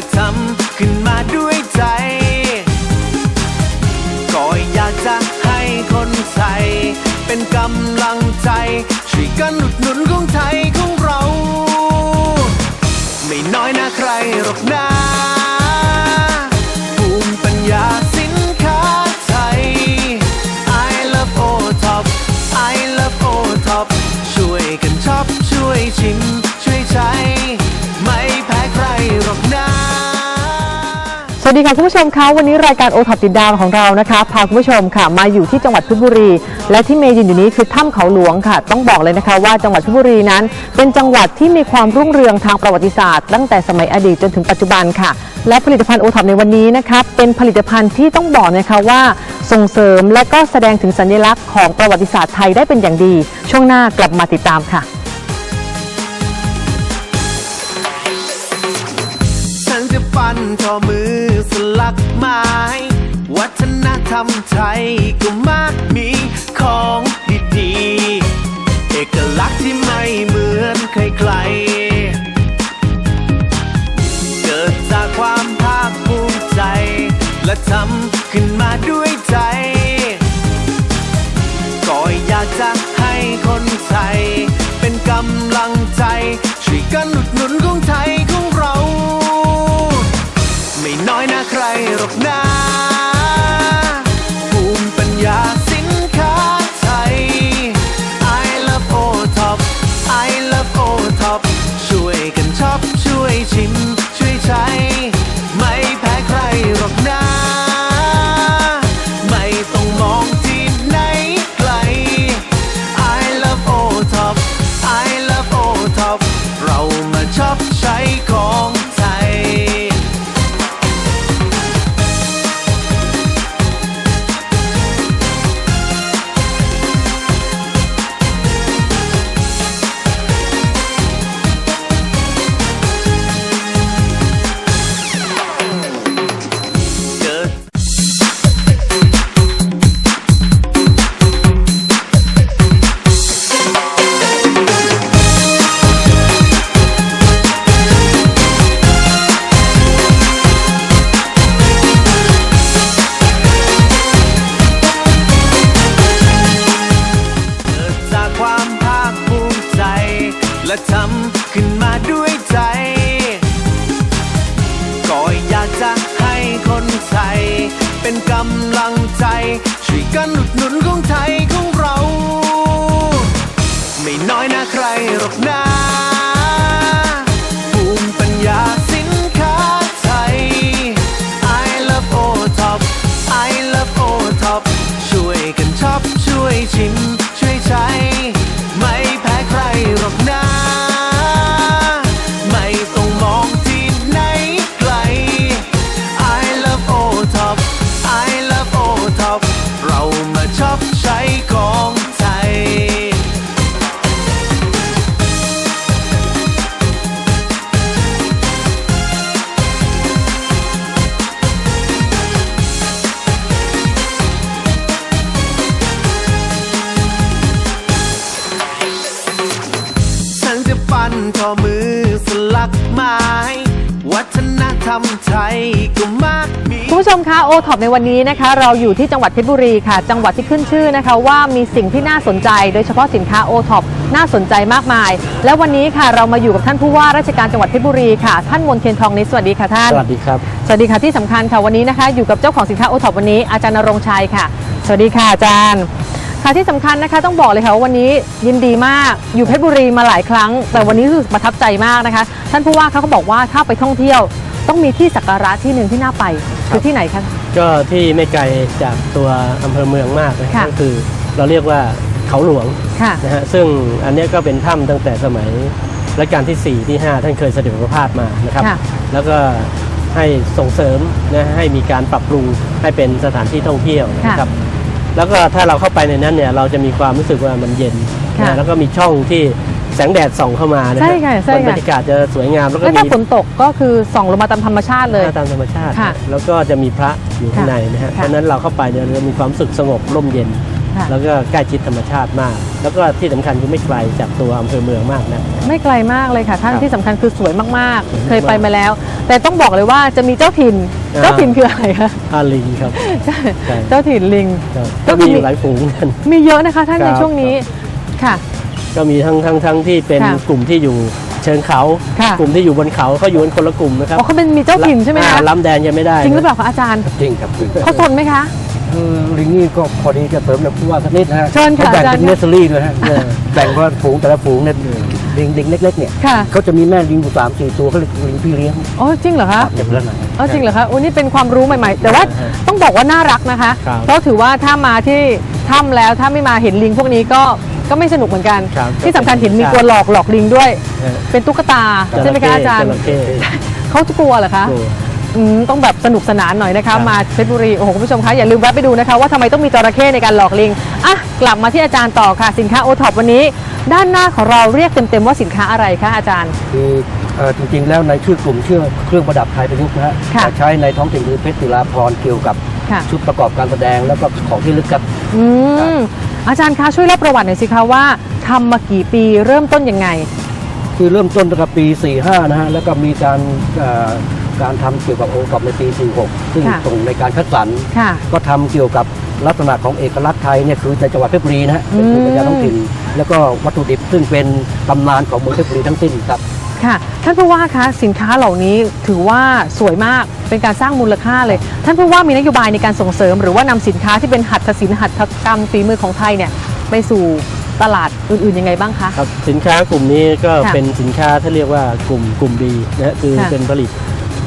และทำขึ้นมาด้วยใจ ก็อยากจะให้คนไทย เป็นกำลังใจ ช่วยกันอุดหนุนของไทยของเรา ไม่น้อยนะใครหรอกนะภูมิปัญญาสินค้าไทย I love O Top I love O Top ช่วยกันชอบช่วยชิม วัสดีค่ะคุณผู้ชมคะวันนี้รายการโอท็อปติดดาวของเรานะคะพาคุณผู้ชมค่ะมาอยู่ที่จังหวัดเพชรบุรี และที่เมย์ยืนอยู่นี้คือถ้ำเขาหลวงค่ะ ต้องบอกเลยนะคะว่าจังหวัดเพชรบุรีนั้น เป็นจังหวัดที่มีความรุ่งเรืองทางประวัติศาสตร์ ตั้งแต่สมัยอดีตจนถึงปัจจุบันค่ะ และผลิตภัณฑ์โอท็อปในวันนี้นะคะเป็นผลิตภัณฑ์ที่ต้องบอกนะคะว่าส่งเสริมและก็แสดงถึงสัญลักษณ์ของประวัติศาสตร์ไทยได้เป็นอย่างดี ช่วงหน้ากลับมาติดตามค่ะ ช่างจะปั้นทอมือสลักไม้ วัฒนธรรมไทยก็มากมีของดีๆ เอกลักษณ์ที่ไม่เหมือนใครๆ ผู้ชมคะโอท็อปในวันนี้นะคะ เราอยู่ที่จังหวัดเพชรบุรีค่ะ จังหวัดที่ขึ้นชื่อนะคะ ว่ามีสิ่งที่น่าสนใจ โดยเฉพาะสินค้าโอท็อปน่าสนใจมากมาย และวันนี้ค่ะเรามาอยู่กับท่านผู้ว่าราชการจังหวัดเพชรบุรีค่ะท่านมนเทียนทองนิดสวัสดีค่ะท่านสวัสดีครับสวัสดีค่ะที่สำคัญค่ะวันนี้นะคะ อยู่กับเจ้าของสินค้าโอท็อปวันนี้อาจารย์นรงค์ชัยค่ะ สวัสดีค่ะอาจารย์ค่ะที่สำคัญนะคะต้องบอกเลยค่ะว่าวันนี้ยินดีมากอยู่เพชรบุรีมาหลายครั้ง แต่วันนี้รู้สึกประทับใจมากนะคะ ท่านผู้ว่าเขาก็บอกว่าถ้าไปท่องเที่ยว ต้องมีที่สักการะที่หนึ่งที่น่าไปคือที่ไหนคะ ก็ที่ไม่ไกลจากตัวอำเภอเมืองมากนะค่ะก็คือเราเรียกว่าเขาหลวงค่ะนะฮะซึ่งอันเนี้ยก็เป็นถ้ำตั้งแต่สมัยรัชกาลที่ 4 ที่ 5 ท่านเคยเสด็จประพาสมานะครับ ค่ะ แล้วก็ให้ส่งเสริมนะให้มีการปรับปรุงให้เป็นสถานที่ท่องเที่ยวนะครับ แล้วก็ถ้าเราเข้าไปในนั้นเนี่ยเราจะมีความรู้สึกว่ามันเย็นค่ะ นะแล้วก็มีช่องที่แสงแดดส่องเข้ามานะใช่ค่ะใช่ค่ะ บรรยากาศจะสวยงามแล้วก็แล้วมีถ้าฝนตกก็คือส่องลงมาตามธรรมชาติเลยหน้าตามธรรมชาติ ค่ะแล้วก็จะมีพระอยู่ข้างในนะฮะเพค่ะราะฉะนั้นเราเข้าไปเนี่ยเรามีความรู้สึกสงบร่มเย็น ค่ะ แล้วก็ใกล้ชิดธรรมชาติมาก แล้วก็ที่สำคัญคือไม่ไกลจากตัวอำเภอเมืองมากนะ ไม่ไกลมากเลยค่ะ ท่านครับที่สำคัญคือสวยมากสวยมากๆ เคยไปมาแล้ว แต่ต้องบอกเลยว่าจะมีเจ้าถิ่น อ่า เจ้าถิ่นคืออะไรคะอาลิงครับใช่เจ้าถิ่นลิง ครับก็ก็คือมีมี อยู่หลายฝูงกัน มีเยอะนะคะท่านครัในบช่วงนี้ค่ะ ก็มีทั้งทั้งทั้งที่เป็นค่ะกลุ่มที่อยู่เชิงเขา ค่ะ กลุ่มที่อยู่บนเขาเขาอยู่กันคนละกลุ่มนะครับอ๋อเขาเป็นมีเจ้าถิ่นใช่ไหมอ่าคะล้ำแดนยังไม่ได้จริงหรือเปล่าคะอาจารย์จริงครับจริงเขาสนไหมคะ คือลิงนี่ก็พอดีจะเสริมแบบผู้ว่าสักนิดนะฮะเชิญค่ะขาแบ่งอาจารย์ เป็นเนสเซอรี่ด้วยฮะแบ่งว่าฝูงแต่ละฝูงเนี่ยลิงลิงเล็กๆเนี่ยค่ะเขาจะมีแม่ลิงอยู่สามสี่ตัวเขาเรียกลิงพี่เลี้ยงอ๋อจริงเหรอคะ เก็บแล้วนะอ๋อจริงเหรอคะโอ้นี่เป็นความรู้ใหม่ๆ แต่ว่าต้องบอกว่าน่ารักนะคะ ครับ เพราะถือว่าถ้ามาที่ถ้ำแล้วถ้าไม่มาเห็นลิงพวกนี้ก็ ก็ไม่สนุกเหมือนกัน ครับที่สำคัญเห็นมีตัวหลอกหลอกลิงด้วยเออเป็นตุ๊กตาใช่ไหมคะอาจารย์ จระเข้เขาจะกลัวเหรอคะกลัว อืมต้องแบบสนุกสนานหน่อยนะครัคะ บ มาเพชรบุรีโอ้โหคุณผู้ชมคะอย่าลืมแวะไปดูนะคะ ว่าทำไมต้องมีจระเข้ในการหลอกลิงอะกลับมาที่อาจารย์ต่อค่ะสินค้าโอท็อปวันนี้ ด้านหน้าของเราเรียกเต็มๆว่าสินค้าอะไรคะอาจารย์ คือเอ่อจริงๆ แล้วในชื่อกลุ่มชื่อเครื่องประดับไทยประยุกต์นะฮะค่ะจะใช้ในท้องถิ่นคือเพชรศิลาพรณ์เกี่ยวกับค่ะ ชุดประกอบการแสดงแล้วก็ของที่ลึกครับ อืม อาจารย์คะช่วยเล่าประวัติหน่อยสิคะว่าทำมากี่ปีเริ่มต้นยังไง คือเริ่มต้นตั้งแต่ปี 45 นะฮะ แล้วก็มีการเอ่อการทำเกี่ยวกับโอท็อปในปี 46 ซึ่งค่ะ ส่งในการคัดสรร ค่ะ ก็ทำเกี่ยวกับลักษณะของเอกลักษณ์ไทยเนี่ยคือในจังหวัดเพชรบุรีนะฮะเป็นภูมิปัญญาท้องถิ่นแล้วก็วัตถุดิบซึ่งเป็นตำนานของเมืองเพชรบุรีทั้งสิ้นครับ ค่ะ ท่านผู้ว่าคะสินค้าเหล่านี้ถือว่าสวยมากเป็นการสร้างมูลค่าเลย ท่านผู้ว่ามีนโยบายในการส่งเสริม หรือว่านำสินค้าที่เป็นหัตถศิลป์หัตถกรรมฝีมือของไทยเนี่ยไปสู่ตลาดอื่นๆยังไงบ้างคะ ครับสินค้ากลุ่มนี้ก็ค่ะเป็นสินค้าที่เรียกว่ากลุ่มกลุ่มดีนะฮะคือค่ะเป็นผลิต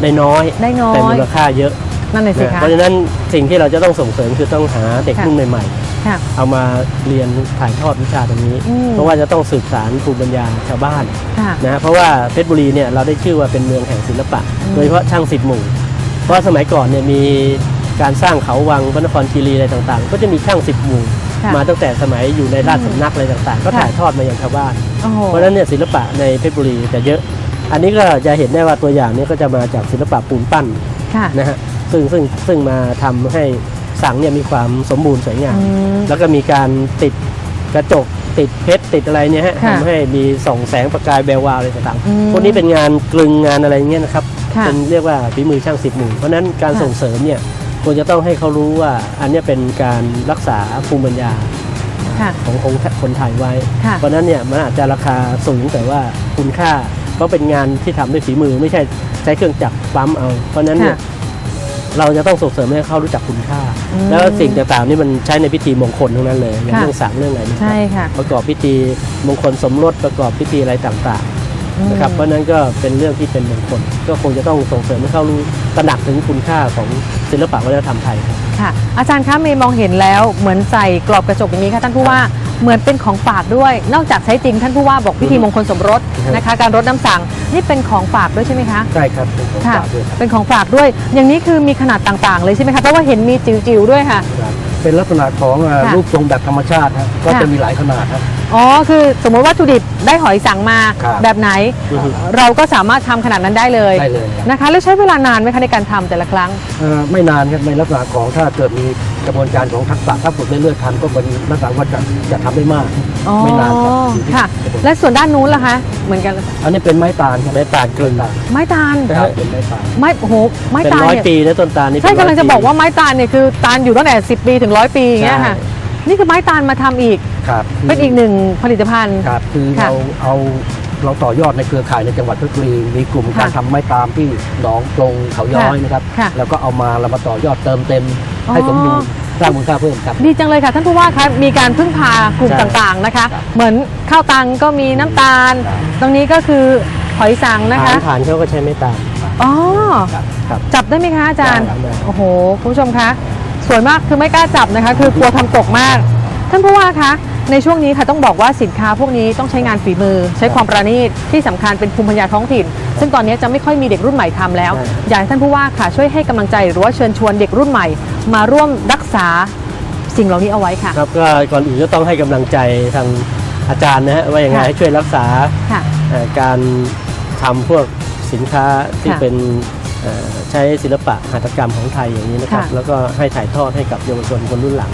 ได้น้อยได้น้อย แต่มูลค่าเยอะนั่นเลยสินะคะ เพราะฉะนั้นสิ่งที่เราจะต้องส่งเสริมคือต้องหาเด็กค่ะ รุ่นใหม่ ค่ะๆเอามาเรียนถ่ายทอดวิชาตรงนี้ อืม เพราะว่าจะต้องสืบสารภูมิปัญญาชาวบ้านค่ะ นะฮะเพราะว่าเพชรบุรีเนี่ยเราได้ชื่อว่าเป็นเมืองแห่งศิลปะ อืม โดยเฉพาะช่างสิบหมู่ เพราะว่าสมัยก่อนเนี่ยมีการสร้างเขาวังพระนครคีรีอะไรต่างๆ ก็จะมีช่างสิบหมู่ ค่ะ มาตั้งแต่สมัยอยู่ในราชสำนักอะไรต่างๆ ก็ค่ะ ถ่ายทอดมายังชาวบ้าน โอ้โห เพราะฉะนั้นเนี่ยศิลปะในเพชรบุรีจะเยอะ อันนี้ก็จะเห็นได้ว่าตัวอย่างนี้ก็จะมาจากศิลปะปูนปั้นค่ะ นะฮะซึ่งซึ่งซึ่งมาทำให้ สังเนี่ยมีความสมบูรณ์สวยงามอืมแล้วก็มีการติดกระจกติดเพชรติดอะไรเนี่ยฮะค่ะทำให้มีส่องแสงประกายแวววาวอะไรต่างอืมๆ พวกนี้เป็นงานกลึงงานอะไรเงี้ยนะครับค่ะเป็นเรียกว่าฝีมือช่างสิบหมู่เพราะฉะนั้นการค่ะ ส่งเสริมเนี่ยควรจะต้องให้เขารู้ว่าอันเนี้ยเป็นการรักษาภูมิปัญญาค่ะ ของของคนไทยไว้ ค่ะ เพราะฉะนั้นเนี่ยมันอาจจะราคาสูงแต่ว่าคุณค่าเพราะเป็นงานที่ทำด้วยฝีมือไม่ใช่ใช้เครื่องจักรปั๊มเอา เพราะฉะนั้นเนี่ยค่ะ เราจะต้องส่งเสริมให้เขารู้จักคุณค่าอืมแล้วสิ่งต่างๆนี่มันใช้ในพิธีมงคลทั้งนั้นเลยอย่างค่ะเรื่องสังเรื่องอะไรนี่ใช่ค่ะประกอบพิธีมงคลสมรสประกอบพิธีอะไรต่างๆนะครับอืมเพราะฉะนั้นก็เป็นเรื่องที่เป็นมงคลก็คงจะต้องส่งเสริมให้เขารู้ตระหนักถึงคุณค่าของ ศิลปะวัฒนธรรมไทยครับ ค่ะ อาจารย์คะเมย์มองเห็นแล้วเหมือนใส่กรอบกระจกอย่างนี้ค่ะท่านผู้ว่าเหมือนเป็นของฝากด้วย นอกจากใช้จริงท่านผู้ว่าบอกพิธีมงคลสมรสอือฮึนะคะ การรดน้ำสังนี่เป็นของฝากด้วยใช่ไหมคะ ใช่ครับ เป็นของค่ะฝากด้วยครับเป็นของฝากด้วย อย่างนี้คือมีขนาดต่างๆ เลยใช่ไหมคะเพราะว่าเห็นมีจิ๋วๆด้วยค่ะ เป็นลักษณะของเอ่อค่ะรูปทรงแบบธรรมชาติฮะก็ค่ะ จะมีหลายขนาดครับ อ๋อคือสมมติวัตถุดิบได้หอยสังมาครับ แบบไหน อือฮึ เราก็สามารถทำขนาดนั้นได้เลยได้เลยครับ นะคะ แล้วใช้เวลานานไหมคะในการทำแต่ละครั้ง เอ่อไม่นานครับในลักษณะของถ้าเกิดมีกระบวนการของทักษะถ้าฝึกเรื่อยๆทำก็เป็นลักษณะว่าจะจะทำได้มาก อ๋อไม่นานครับอยู่ที่ค่ะกระบวนและส่วนด้านนู้นล่ะคะ เหมือนกันอันนี้เป็นไม้ตาลครับไม้ตาลกลึงไม้ตาลครับเป็นไม้ตาลไม้โอ้โหไม้เป็นตาลร้อยเนี่ยปีนะต้นตาลนี่ใช่เป็นร้ยกำลังจะปีบอกว่าไม้ตาลเนี่ยคือตาลอยู่ตั้งแต่ 10 ปีถึงร้อยปีอย่างเงี้ยใช่ค่ะนี่คือไม้ตาลมาทำอีก ครับเป็นอีกหนึ่งผลิตภัณฑ์ ครับคือค่ะ เราเอาเราต่อยอดในเครือข่ายในจังหวัดเพชรบุรีมีกลุ่มค่ะการทำไม้ตามที่หนองตรงเขาย้อยค่ะนะครับ ค่ะแล้วก็เอามาเรามาต่อยอดเติมเต็มให้อ๋อสมบูรณ์ สร้างมูลค่าเพิ่มครับ ดีจังเลยค่ะท่านผู้ว่าคะมีการพึ่งพากลุ่มใช่ต่างๆนะคะ ครับ เหมือนข้าวตังก็มีน้ำตาล ตรงนี้ก็คือหอยสังนะคะฐานฐานเขาก็ใช้ไม้ตาลอ๋อครับ จับได้ไหมคะอาจารย์ได้ได้ โอ้โหคุณผู้ชมคะสวยมากคือไม่กล้าจับนะคะ คือกลัวทำตกมาก ท่านผู้ว่าคะในช่วงนี้ค่ะต้องบอกว่าสินค้าพวกนี้ต้องใช้งานฝีมือ ใช้ความประณีตที่สำคัญเป็นภูมิปัญญาท้องถิ่น ซึ่งตอนนี้จะไม่ค่อยมีเด็กรุ่นใหม่ทำแล้ว ใช่ อยากให้ท่านผู้ว่าค่ะช่วยให้กำลังใจหรือว่าเชิญชวนเด็กรุ่นใหม่ มาร่วมรักษาสิ่งเหล่านี้เอาไว้ค่ะ ครับก็ก่อนอื่นก็ต้องให้กำลังใจทางอาจารย์นะฮะว่าอย่างไรค่ะให้ช่วยรักษาค่ะเอ่อการทำพวกสินค้าที่ค่ะเป็นเอ่อใช้ศิลปะหัตถกรรมของไทยอย่างนี้นะครับ ค่ะ แล้วก็ให้ถ่ายทอดให้กับเยาวชนคนรุ่นหลัง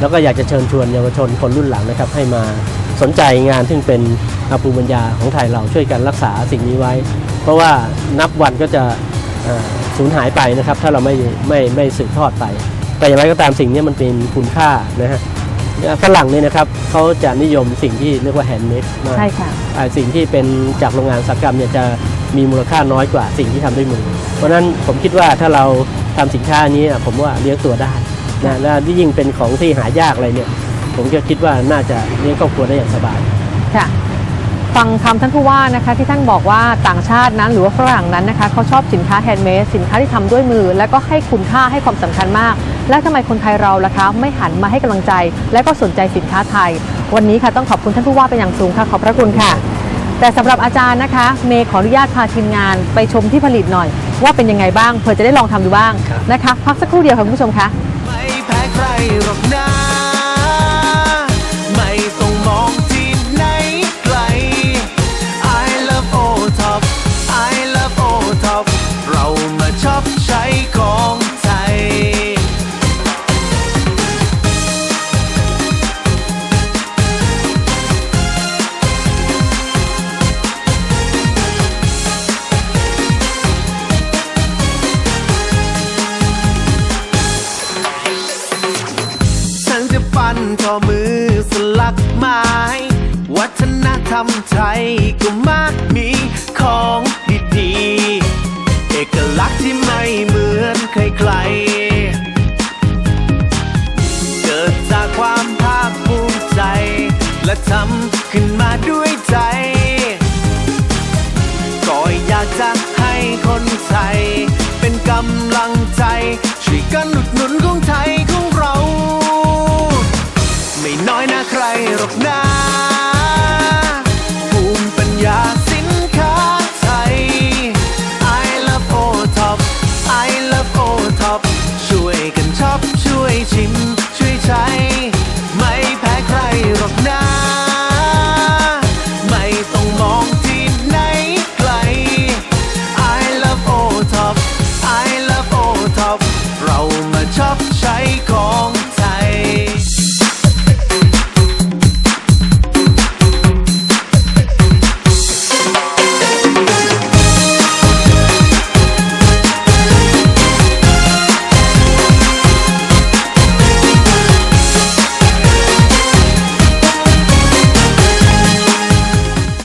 แล้วก็อยากจะเชิญชวนเยาวชนคนรุ่นหลังนะครับ ให้มาสนใจงานซึ่งเป็นภูมิปัญญาของไทยเราช่วยกันรักษาสิ่งนี้ไว้ เพราะว่านับวันก็จะเอ่อ สูญหายไปนะครับ ถ้าเราไม่ไม่ไม่สืบทอดไป แต่อย่างไรก็ตามสิ่งนี้มันเป็นคุณค่านะฮะฝรั่งเนี่ยนะครับเขาจะนิยมสิ่งที่เรียกว่าแฮนด์เมดมากใช่ค่ะอ่าสิ่งที่เป็นจากโรงงานอุตสาหกรรมเนี่ยจะมีมูลค่าน้อยกว่าสิ่งที่ทำด้วยมือ เพราะฉะนั้นผมคิดว่าถ้าเราทำสินค้านี้อะผมว่าเลี้ยงตัวได้นะและยิ่งเป็นของที่หายากอะไรเนี่ย ผมก็คิดว่าน่าจะเลี้ยงครอบครัวได้อย่างสบายค่ะ ฟังคำท่านผู้ว่านะคะที่ท่านบอกว่าต่างชาตินั้นหรือว่าฝรั่งนั้นนะคะเขาชอบสินค้าแฮนด์เมดสินค้าที่ทำด้วยมือ และก็ให้คุณค่าให้ความสำคัญมาก และทำไมคนไทยเราล่ะคะไม่หันมาให้กำลังใจ และก็สนใจสินค้าไทย วันนี้ค่ะต้องขอบคุณท่านผู้ว่าเป็นอย่างสูงค่ะขอบพระคุณค่ะ แต่สำหรับอาจารย์นะคะ เมย์ขออนุญาตพาทีมงานไปชมที่ผลิตหน่อย ว่าเป็นยังไงบ้างเผื่อจะได้ลองทำดูบ้างครับนะคะ พักสักครู่เดียวค่ะคุณผู้ชมคะไม่แพ้ใครหรอกนะ ฒนธรรมไทยก็มากมีของดีๆ เอกลักษณ์ที่ไม่เหมือนใครๆ เกิดจากความภาคภูมิใจ และทำขึ้นมาด้วยใจ ก็อยากจะให้คนไทย เป็นกำลังใจ ช่วยกันอุดหนุนของไทยของเรา ไม่น้อยนะใครหรอกนะ